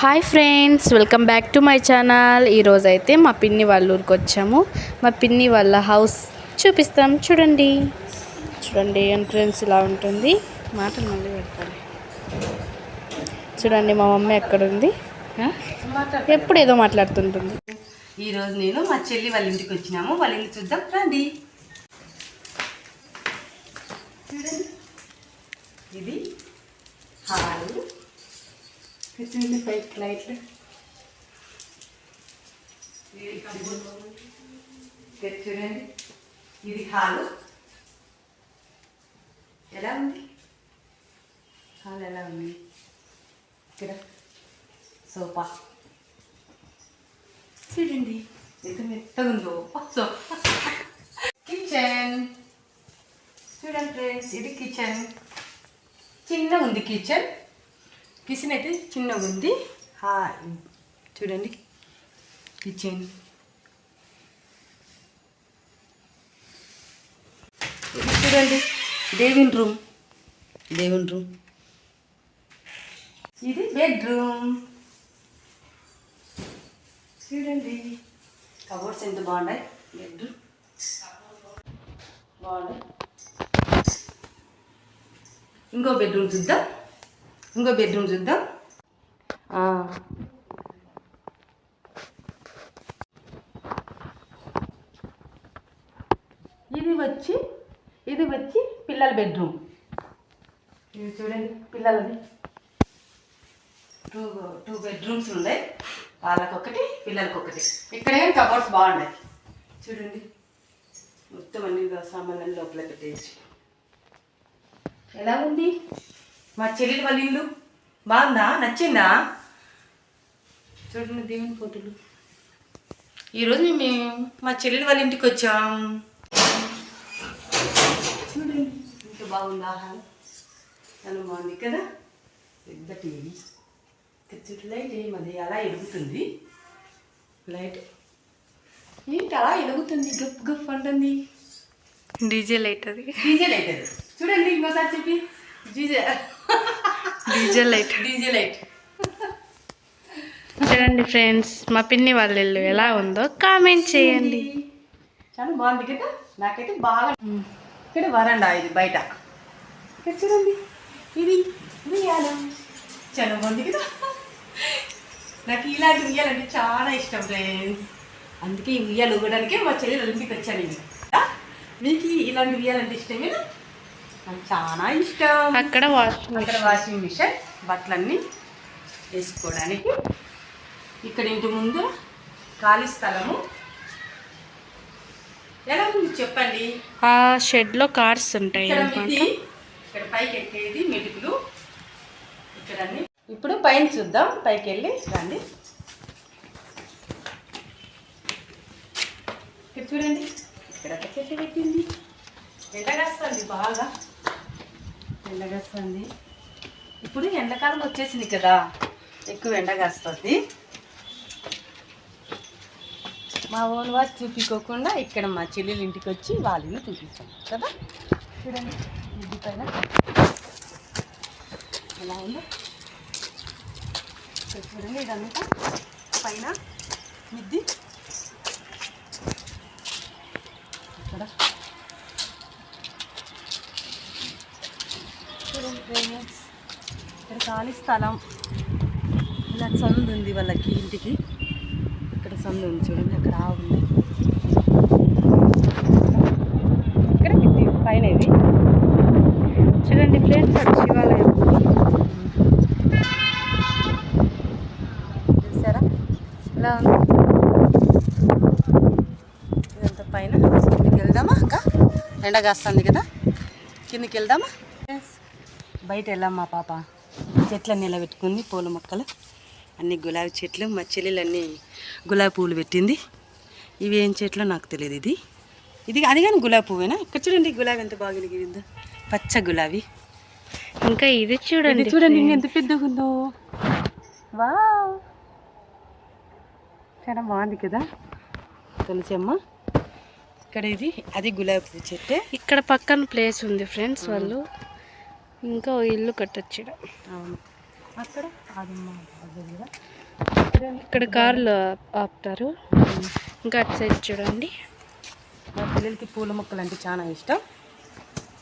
Hi friends welcome back to my channel ఈరోజు అయితే మా పిన్ని వాళ్ళ ఊరికి వచ్చాము. మా పిన్ని వాళ్ళ హౌస్ చూపిస్తాం. చూడండి. చూడండి ఎంట్రన్స్ ఇలా ఉంటుంది. మాటలు మళ్ళీ పెడతాను. చూడండి మా మమ్మీ ఎక్కడ ఉంది? ఎప్పుడు ఏదో మాట్లాడుతుంటుంది. ఈరోజు నేను మా చెల్లి వాళ్ళ ఇంటికి వచ్చినాము. వాళ్ళ ఇల్లు చూద్దాం. రండి. చూడండి. ఇది హాల్. చూడండి పైకి లైట్లు. చూడండి. ఇది హాల్. ఎలా ఉంది? హాల్ ఎలా ఉంది? ఇక్కడ. సోఫా. చూడండి. ఎంత మెత్తగా ఉందో. Sofa kitchen. చూడండి ఫ్రెండ్స్ ఇది కిచెన్ చిన్నగా ఉంది కిచెన్ కిచెన్ అయితే చిన్నగా ఉంది. చూడండి. కిచెన్ ఇది చూడండి. దేవుని రూమ్ దేవుని రూమ్ ఇది బెడ్రూమ్ చూడండి. కబోర్డ్స్ ఎంత బాగున్నాయి? బెడ్రూమ్ బాగున్నాయి. ఇంకో బెడ్రూమ్ చూద్దాం. ఇంకో బెడ్రూమ్ చూద్దాం. ఇది వచ్చి ఇది వచ్చి పిల్లల బెడ్రూమ్ ఇది చూడండి పిల్లలది. టూ టూ బెడ్రూమ్స్ ఉన్నాయి. వాళ్ళకొకటి పిల్లలకొకటి ఇక్కడే కబోర్డ్స్ బాగున్నాయి. చూడండి. మొత్తం అన్ని సామాన్లు లోపల పెట్టేసి. ఎలా ఉంది మా చెల్లెలు వాళ్ళ ఇల్లు బాగుందా? నచ్చిందా? చూడండి దేవుని ఫోటోలు. ఈరోజు మేము మా చెల్లెలు వాళ్ళ ఇంటికి వచ్చాం. చూడండి. ఎంత బాగుందా? చాలా బాగుంది కదా? పెద్ద టీవీ. చూడు లైట్ ఏమది అలా ఎలుగుతుంది. లైట్. ఏంటి అలా ఎలుగుతుంది? గప్ గప్ అంటుంది. డీజే లైట్ అది. డీజే లైట్ అది. చూడండి ఇంకోసారి చెప్పి? DJ DJ light DJ light చూడండి ఫ్రెండ్స్ మా పిన్ని వాళ్ళ ఇల్లు ఎలా ఉందో కామెంట్ చేయండి. చాలా బాగుంది కదా? నాకైతే బాగా ఇక్కడ వరండా ఇది బయట. ఇక్కడ చూడండి. ఇది ఉయ్యాల. చాలా బాగుంది కదా? నాకు ఇలాంటి ఉయ్యాలంటే చాలా ఇష్టం ఫ్రెండ్స్. అందుకే ఈ ఉయ్యాలు ఊగడానికే మా చెల్లెలు ఇంటికి వచ్చాను? మీకు ఇలాంటి ఉయ్యాలంటే ఇష్టమేనా? నాకు చాలా ఇష్టం. అక్కడ వాష్ అక్కడ వాషింగ్ మిషన్ బట్టలన్నీ వేసుకోవడానికి. ఇక్కడ ఇంటి ముందు ఖాళీ స్థలము. ఎలా ఉంది చెప్పండి? ఆ షెడ్లో కార్స్ ఉంటాయి ఇక్కడ పైకి ఎక్కేది మెటుకులు. ఇక్కడ అన్ని ఇప్పుడు పైన చూద్దాం. పైకి వెళ్ళి రండి. ఇక్కడ చూడండి. ఇక్కడ చెట్టు పెట్టింది. ఎండగస్తుంది బాగా. ఎండగస్తుంది. ఇప్పుడు ఎండాకాలం వచ్చేసింది కదా ఎక్కువ ఎండగస్తుంది మా ఓన్ వాచ్ చూపించుకోకుండా ఇక్కడ మా చెల్లెలు ఇంటికి వచ్చి వాళ్ళని చూపిస్తాం కదా? చూడండి ఇంటి పైన. ఎలా ఉందో? చూడండి ఇదంతా పైన మిద్ది. ఇక్కడ. ఇక్కడ ఖాళీ స్థలం. ఇలా సందు ఉంది వాళ్ళకి ఇంటికి. ఇక్కడ సందు ఉంది చూడండి అక్కడ ఆవు ఉంది. ఇక్కడ మిద్ది పైన ఇది. చూడండి ఫ్రెండ్స్ అది శివాలయం. చూసారా? ఇలా ఉంది. ఇదంతా పైన. కిందికి వెళ్దామా అక్క? ఎండ కాస్తుంది కదా. కిందికి వెళ్దామా? బయట వెళ్ళాం మా పాప. చెట్లన్నీ నిలబెట్టుకుంది పూల మొక్కలు అన్ని గులాబీ చెట్లు మా చెల్లెలన్నీ గులాబీ పువ్వులు పెట్టింది. ఇవి ఏం చెట్లో నాకు తెలియదు ఇది. ఇది అది కానీ గులాబీ పువ్వేనా? ఇక్కడ చూడండి గులాబీ ఎంత బాగా వెలిగిందో. పచ్చ గులాబీ. ఇంకా ఇది చూడండి చూడండి ఎంత పెద్దగా ఉందో. వావ్! చాలా బాగుంది కదా. తులసి అమ్మ ఇక్కడ ఇక్కడ ఇది అది గులాబీ పువ్వు చెట్టే. ఇక్కడ పక్కన ప్లేస్ ఉంది ఫ్రెండ్స్ వాళ్ళు. ఇంకా ఇల్లు కట్టొచ్చు. అవును. అక్కడ ఇక్కడ కార్లు ఆపుతారు. ఇంకా అటు సైడ్ చూడండి. మా పిల్లలకి పూల మొక్కలు అంటే చాలా ఇష్టం.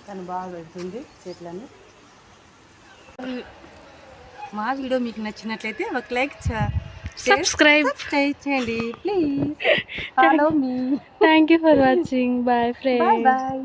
తను బాగా పెడుతుంది చెట్లని. మా వీడియో మీకు నచ్చినట్లయితే ఒక లైక్ సబ్స్క్రైబ్ చేయండి. Please follow me thank you for watching bye friends bye